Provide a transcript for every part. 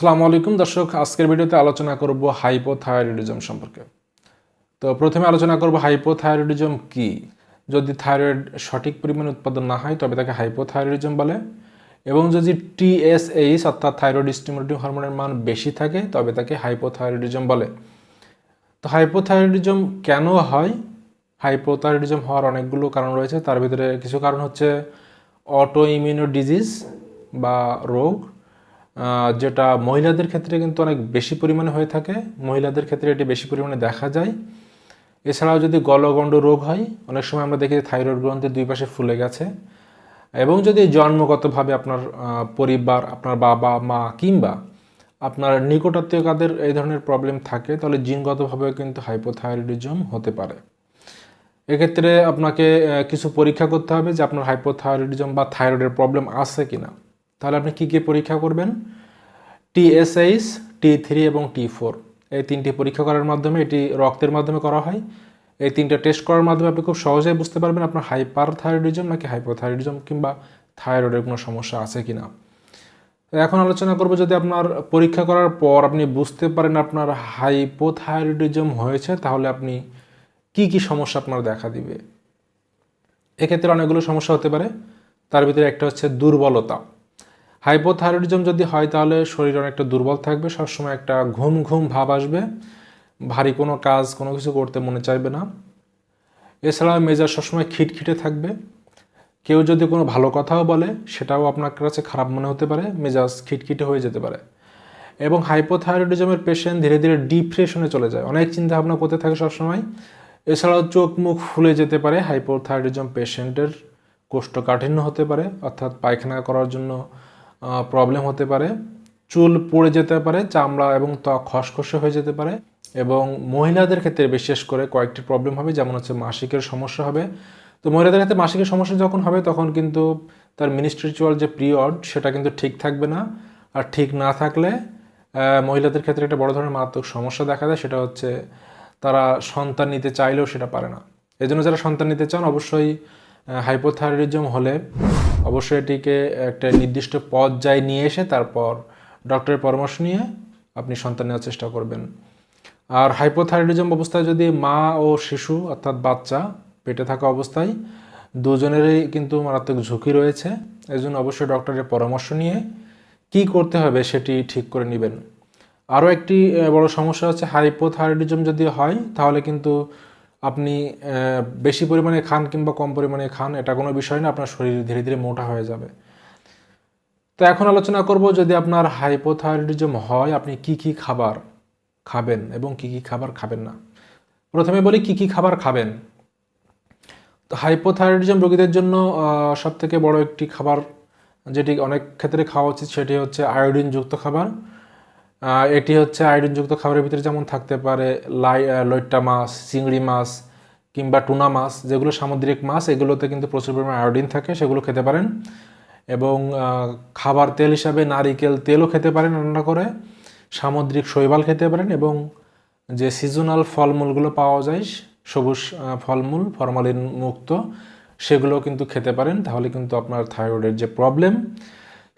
সালামু আলাইকুম দর্শক, আজকের ভিডিওতে আলোচনা করব হাইপোথাইরয়েডিজম সম্পর্কে। তো প্রথমে আলোচনা করব হাইপোথাইরয়েডিজম কি? যদি থাইরয়েড সঠিক পরিমাণে উৎপাদন না হয়, তবে তাকে হাইপোথাইরয়েডিজম বলে। এবং যদি টিএসএইচ অর্থাৎ থাইরয়েড স্টিমুলেটিং হরমোনের মান বেশি থাকে, তবে তাকে হাইপোথাইরয়েডিজম বলে। তো হাইপোথাইরয়েডিজম কেন হয়? হাইপোথাইরয়েডিজম হওয়ার অনেকগুলো কারণ রয়েছে। তার ভিতরে কিছু কারণ হচ্ছে অটো ইমিউনো ডিজিজ বা রোগ যেটা মহিলাদের ক্ষেত্রে কিন্তু অনেক বেশি পরিমাণে হয়ে থাকে। মহিলাদের ক্ষেত্রে এটি বেশি পরিমাণে দেখা যায়। এছাড়াও যদি গলগণ্ড রোগ হয়, অনেক সময় আমরা দেখি থাইরয়েড গ্রন্থের দুই পাশে ফুলে গেছে। এবং যদি জন্মগতভাবে আপনার পরিবার, আপনার বাবা, মা কিংবা আপনার নিকটাত্মীয় কাদের এই ধরনের প্রবলেম থাকে, তাহলে জিনগতভাবেও কিন্তু হাইপোথাইরয়েডিজম হতে পারে। এক্ষেত্রে আপনাকে কিছু পরীক্ষা করতে হবে যে আপনার হাইপোথাইরয়েডিজম বা থাইরয়েডের প্রবলেম আছে কিনা। তাহলে আপনি কী কী পরীক্ষা করবেন? টিএসএইচ টি থ্রি এবং টি ফোর এই তিনটি পরীক্ষা করার মাধ্যমে, এটি রক্তের মাধ্যমে করা হয়। এই তিনটা টেস্ট করার মাধ্যমে আপনি খুব সহজেই বুঝতে পারবেন আপনার হাইপার থাইরয়েডিজম নাকি হাইপোথাইরয়েডিজম কিংবা থাইরয়েডের কোনো সমস্যা আছে কি না এখন আলোচনা করব যদি আপনার পরীক্ষা করার পর আপনি বুঝতে পারেন আপনার হাইপোথাইরয়েডিজম হয়েছে, তাহলে আপনি কি কি সমস্যা আপনার দেখা দিবে। এক্ষেত্রে অনেকগুলো সমস্যা হতে পারে। তার ভিতরে একটা হচ্ছে দুর্বলতা। হাইপোথাইরয়েডিজম যদি হয় তাহলে শরীর অনেকটা দুর্বল থাকবে, সবসময় একটা ঘুম ঘুম ভাব আসবে, ভারী কোনো কাজ, কোনো কিছু করতে মনে চাইবে না। এছাড়াও মেজাজ সবসময় খিটখিটে থাকবে। কেউ যদি কোনো ভালো কথাও বলে, সেটাও আপনার কাছে খারাপ মনে হতে পারে, মেজাজ খিটখিটে হয়ে যেতে পারে। এবং হাইপোথাইরয়েডিজমের পেশেন্ট ধীরে ধীরে ডিপ্রেশনে চলে যায়। অনেক চিন্তা ভাবনা করতে থাকে সবসময়। এছাড়াও চোখ মুখ ফুলে যেতে পারে হাইপোথাইরয়েডিজম পেশেন্টের কোষ্ঠকাঠিন্য হতে পারে, অর্থাৎ পায়খানা করার জন্য প্রবলেম হতে পারে। চুল পড়ে যেতে পারে, চামড়া এবং ত্বক খসখসে হয়ে যেতে পারে এবং মহিলাদের ক্ষেত্রে বিশেষ করে কয়েকটি প্রবলেম হবে, যেমন হচ্ছে মাসিকের সমস্যা হবে। তো মহিলাদের ক্ষেত্রে মাসিকের সমস্যা যখন হবে, তখন কিন্তু তার মিনিস্ট্রিচুয়াল যে পিরিয়ড সেটা কিন্তু ঠিক থাকবে না। আর ঠিক না থাকলে মহিলাদের ক্ষেত্রে একটা বড় ধরনের মারাত্মক সমস্যা দেখা যায় সেটা হচ্ছে তারা সন্তান নিতে চাইলেও সেটা পারে না। এই জন্য যারা সন্তান নিতে চান, অবশ্যই হাইপোথাইরয়েডিজম হলে অবশ্যই এটিকে একটা নির্দিষ্ট পর্যায়ে নিয়ে এসে তারপর ডক্টরের পরামর্শ নিয়ে আপনি সন্তান নেওয়ার চেষ্টা করবেন। আর হাইপোথাইরয়েডিজম অবস্থায় যদি মা ও শিশু অর্থাৎ বাচ্চা পেটে থাকা অবস্থায়, দুজনেরই কিন্তু মারাত্মক ঝুঁকি রয়েছে। এই জন্য অবশ্যই ডক্টরের পরামর্শ নিয়ে কি করতে হবে সেটি ঠিক করে নেবেন। আরও একটি বড় সমস্যা হচ্ছে হাইপোথাইরয়েডিজম যদি হয়, তাহলে কিন্তু আপনি বেশি পরিমাণে খান কিংবা কম পরিমাণে খান, এটা কোনো বিষয় না, আপনার শরীর ধীরে ধীরে মোটা হয়ে যাবে। তো এখন আলোচনা করব যদি আপনার হাইপোথাইরয়েডিজম হয়, আপনি কি কি খাবার খাবেন এবং কি কি খাবার খাবেন না। প্রথমে বলি কি কি খাবার খাবেন। তো হাইপোথাইরয়েডিজম রোগীদের জন্য সব থেকে বড় একটি খাবার, যেটি অনেক ক্ষেত্রে খাওয়া উচিত, সেটি হচ্ছে আয়োডিনযুক্ত খাবার। এটি হচ্ছে আয়োডিনযুক্ত খাবারের ভিতরে যেমন থাকতে পারে লাই লইট্টা মাছ, চিংড়ি মাছ, কিংবা টুনা মাছ, যেগুলো সামুদ্রিক মাছ, এগুলোতে কিন্তু প্রচুর পরিমাণে আয়োডিন থাকে, সেগুলো খেতে পারেন। এবং খাবার তেল হিসাবে নারিকেল তেলও খেতে পারেন রান্না করে। সামুদ্রিক শৈবাল খেতে পারেন এবং যে সিজনাল ফলমূলগুলো পাওয়া যায়, সবুজ ফলমূল ফরমালিন মুক্ত সেগুলো কিন্তু খেতে পারেন। তাহলে কিন্তু আপনার থাইরয়েডের যে প্রবলেম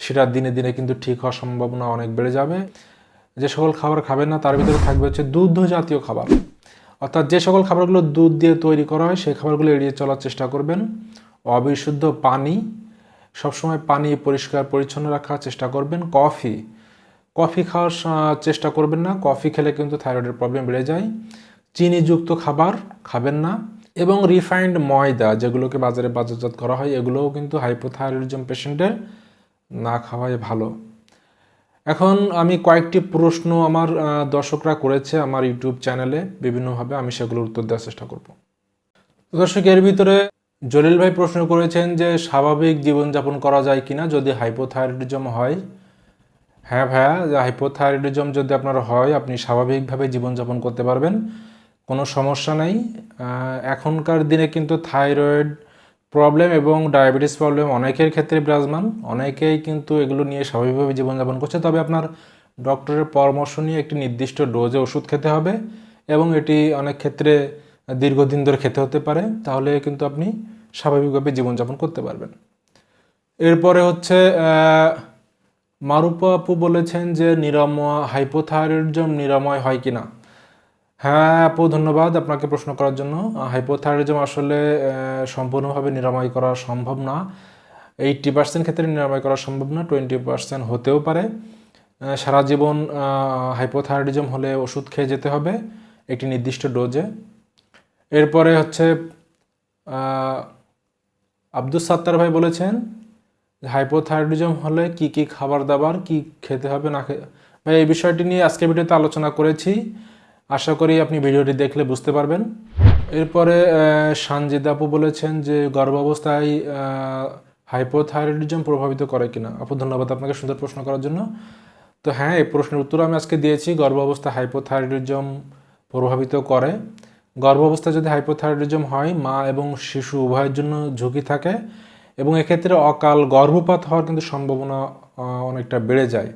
সেটা দিনে দিনে কিন্তু ঠিক হওয়ার সম্ভাবনা অনেক বেড়ে যাবে। যে সকল খাবার খাবেন না, তার ভিতরে থাকবে হচ্ছে দুগ্ধ জাতীয় খাবার। অর্থাৎ যে সকল খাবারগুলো দুধ দিয়ে তৈরি করা হয়, সেই খাবারগুলো এড়িয়ে চলার চেষ্টা করবেন। অবিশুদ্ধ পানি, সবসময় পানি পরিষ্কার পরিচ্ছন্ন রাখার চেষ্টা করবেন। কফি কফি খাওয়ার চেষ্টা করবেন না। কফি খেলে কিন্তু থাইরয়েডের প্রবলেম বেড়ে যায়। চিনিযুক্ত খাবার খাবেন না। এবং রিফাইন্ড ময়দা, যেগুলোকে বাজারে বাজারজাত করা হয়, এগুলোও কিন্তু হাইপোথাইরয়েডিজম পেশেন্টের না খাওয়াই ভালো। এখন আমি কয়েকটি প্রশ্ন আমার দর্শকরা করেছে আমার ইউটিউব চ্যানেলে। বিভিন্নভাবে আমি সেগুলোর উত্তর দেওয়ার চেষ্টা করব। দর্শক, এর ভিতরে জলিল ভাই প্রশ্ন করেছেন যে, স্বাভাবিক জীবনযাপন করা যায় কিনা যদি হাইপোথাইরয়েডিজম হয়? হ্যাঁ ভাইয়া হাইপোথাইরয়েডিজম যদি আপনার হয়, আপনি স্বাভাবিকভাবে জীবনযাপন করতে পারবেন। কোনো সমস্যা নেই। এখনকার দিনে কিন্তু থাইরয়েড প্রবলেম এবং ডায়াবেটিস প্রবলেম অনেকের ক্ষেত্রে বিরাজমান, অনেকেই কিন্তু এগুলো নিয়ে স্বাভাবিকভাবে জীবনযাপন করছে। তবে আপনার ডক্টরের পরামর্শ নিয়ে একটি নির্দিষ্ট ডোজে ওষুধ খেতে হবে এবং এটি অনেক ক্ষেত্রে দীর্ঘদিন ধরে খেতে হতে পারে, তাহলে কিন্তু আপনি স্বাভাবিকভাবে জীবনযাপন করতে পারবেন। এরপরে হচ্ছে মারুপা আপু বলেছেন যে নিরাময় হাইপোথাইরয়েডিজম নিরাময় হয় কিনা? হ্যাঁ আপু, ধন্যবাদ আপনাকে প্রশ্ন করার জন্য। হাইপোথাইরয়েডিজম আসলে সম্পূর্ণভাবে নিরাময় করা সম্ভব না। এইটটি পার্সেন্ট ক্ষেত্রে নিরাময় করা সম্ভব না টোয়েন্টি পার্সেন্ট হতেও পারে। সারা জীবন হাইপোথাইরয়েডিজম হলে ওষুধ খেয়ে যেতে হবে একটি নির্দিষ্ট ডোজে। এরপরে হচ্ছে আব্দুল সাত্তার ভাই বলেছেন হাইপোথাইরয়েডিজম হলে কি কি খাবার দাবার কি খেতে হবে না ভাই, এই বিষয়টি নিয়ে আজকে ভিডিওতে আলোচনা করেছি। আশা করি আপনি ভিডিওটি দেখলে বুঝতে পারবেন। এরপরে সানজিদ আপু বলেছেন যে গর্ভাবস্থায় হাইপোথাইরয়েডিজম প্রভাবিত করে কিনা। আপু, ধন্যবাদ আপনাকে সুন্দর প্রশ্ন করার জন্য। তো হ্যাঁ এই প্রশ্নের উত্তর আমি আজকে দিয়েছি গর্ভাবস্থায় হাইপোথাইরয়েডিজম প্রভাবিত করে। গর্ভাবস্থায় যদি হাইপোথাইরয়েডিজম হয়, মা এবং শিশু উভয়ের জন্য ঝুঁকি থাকে এবং এক্ষেত্রে অকাল গর্ভপাত হওয়ার কিন্তু সম্ভাবনা অনেকটা বেড়ে যায়।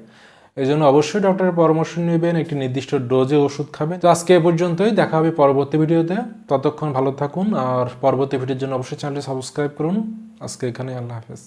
এই জন্য অবশ্যই ডক্টরের পরামর্শ নেবেন, একটি নির্দিষ্ট ডোজে ওষুধ খাবেন। তো আজকে এ পর্যন্তই, দেখা হবে পরবর্তী ভিডিওতে। ততক্ষণ ভালো থাকুন, আর পরবর্তী ভিডিওর জন্য অবশ্যই চ্যানেলটি সাবস্ক্রাইব করুন। আজকে এখানে আল্লাহ হাফেজ।